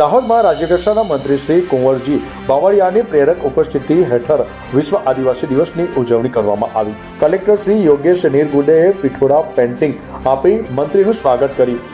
દાહોદમાં રાજ્યકક્ષાના મંત્રી શ્રી કુંવરજી બાવળિયાની પ્રેરક ઉપસ્થિતિ હેઠળ વિશ્વ આદિવાસી દિવસની ઉજવણી કરવામાં આવી. કલેક્ટર શ્રી યોગેશ નીરગુડેએ પિઠોરા પેન્ટિંગ આપી મંત્રીનું સ્વાગત કર્યું.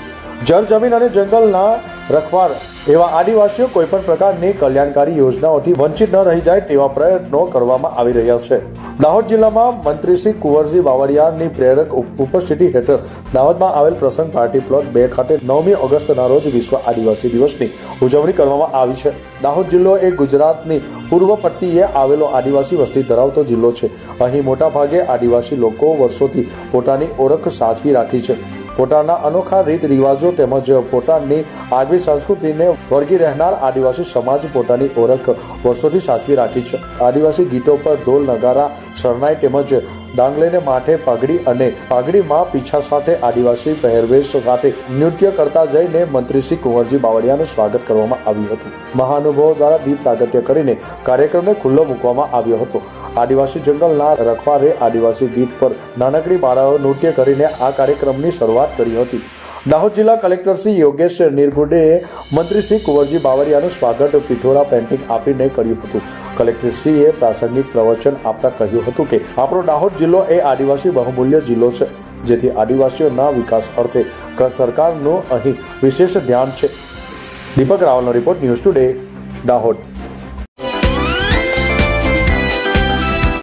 જળ જમીન અને જંગલના રખવાળ એવા આદિવાસીઓ કોઈપણ પ્રકારની કલ્યાણકારી યોજનાઓથી વંચિત ન રહી જાય તેવા પ્રયત્નો કરવામાં આવી રહ્યા છે. દાહોદ જિલ્લામાં મંત્રી શ્રી કુંવરજી બાવળિયાની પ્રેરક ઉપસ્થિતિ હેઠળ દાહોદમાં આવેલ પ્રસંગ પાર્ટી પ્લોટ બે ખાતે નવમી ઓગસ્ટના રોજ વિશ્વ આદિવાસી દિવસની ઉજવણી કરવામાં આવી છે. દાહોદ જિલ્લો એ ગુજરાતની પૂર્વ પટ્ટીએ આવેલો આદિવાસી વસ્તી ધરાવતો જિલ્લો છે. અહીં મોટાભાગે આદિવાસી લોકો વર્ષોથી પોતાની ઓળખ સાચવી રાખી છે. પોતાના અનોખા રીત રિવાજો તેમજ પોતાની આગવી સંસ્કૃતિને વળગી રહેનાર આદિવાસી સમાજ પોતાની ઓળખ વર્ષોથી સાચવી રાખી છે. આદિવાસી ગીતો પર ઢોલ, નગારા, શરણાઈ તેમજ ડાંગલેને માથે પાઘડી અને પાઘડીમાં પીછા સાથે આદિવાસી પહેરવેશ સાથે નૃત્ય કરતા જઈને મંત્રી શ્રી કુંવરજી બાવળિયાનું સ્વાગત કરવામાં આવ્યું હતું. મહાનુભાવો દ્વારા દીપ પ્રાગત્ય કરીને કાર્યક્રમને ખુલ્લો મૂકવામાં આવ્યો હતો. આદિવાસી જંગલના રખવારે આદિવાસી ગીત પર નાનકડી બાળાઓ નૃત્ય કરીને આ કાર્યક્રમની શરૂઆત કરી હતી. દાહોદ જિલ્લા કલેક્ટર શ્રી યોગેશ નિરગુડે મંત્રી શ્રી કુંવરજી બાવરિયાનું સ્વાગત પિઠોરા પેન્ટિંગ આપીને કર્યું હતું. કલેક્ટરશ્રીએ પ્રાસંગિક પ્રવચન આપતા કહ્યું હતું કે, આપણો દાહોદ જિલ્લો એ આદિવાસી બહુમૂલ્ય જિલ્લો છે, જેથી આદિવાસીઓના વિકાસ અર્થે સરકારનું અહીં વિશેષ ધ્યાન છે. દીપક રાવલનો રિપોર્ટ ન્યૂઝ ટુડે, દાહોદ.